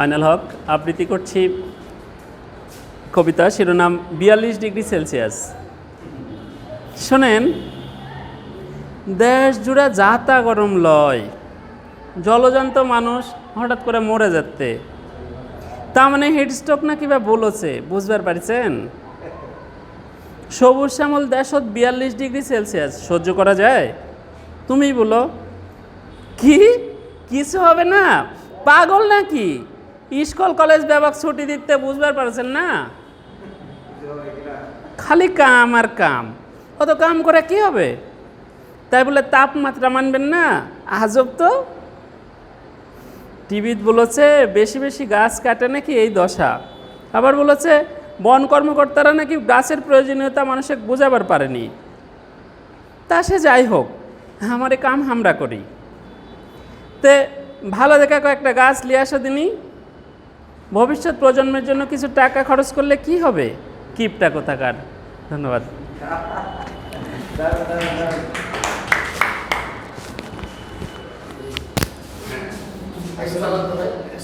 আইনাল হক, আবৃত্তি করছি কবিতা শিরোনাম বিয়াল্লিশ ডিগ্রি সেলসিয়াস। শোনেন, দেশ জুড়ে যাতা গরম লয়, জলজন্ত মানুষ হঠাৎ করে মরে যাচ্ছে তা মানে হিটস্ট্রোক না কিবা বলেছে বুঝবার পারছেন? সবুজ শ্যামল দেশত বিয়াল্লিশ ডিগ্রি সেলসিয়াস, সহ্য করা যায়? তুমি বলো, কি? কিছু হবে না? পাগল নাকি? স্কুল, কলেজ ব্যাপক ছুটি দিতে বুঝবার পারছেন না? খালি কাম আর কাম। অত কাম করে কি হবে? তাই বলে তাপমাত্রা মানবেন না? আজব তো। টিভিত বলেছে, বেশি বেশি গাছ কাটে নাকি এই দশা। আবার বলেছে, বন কর্মকর্তারা নাকি গাছের প্রয়োজনীয়তা মানুষকে বোঝাবার পারেনি। তা সে যাই হোক, আমার কাম আমরা করি। তে ভালো দেখা কয়েকটা গাছ নিয়ে আসা দিনই ভবিষ্যৎ প্রজন্মের জন্য কিছু টাকা খরচ করলে কি হবে? কিপটা কোথাকার? ধন্যবাদ। ভাই।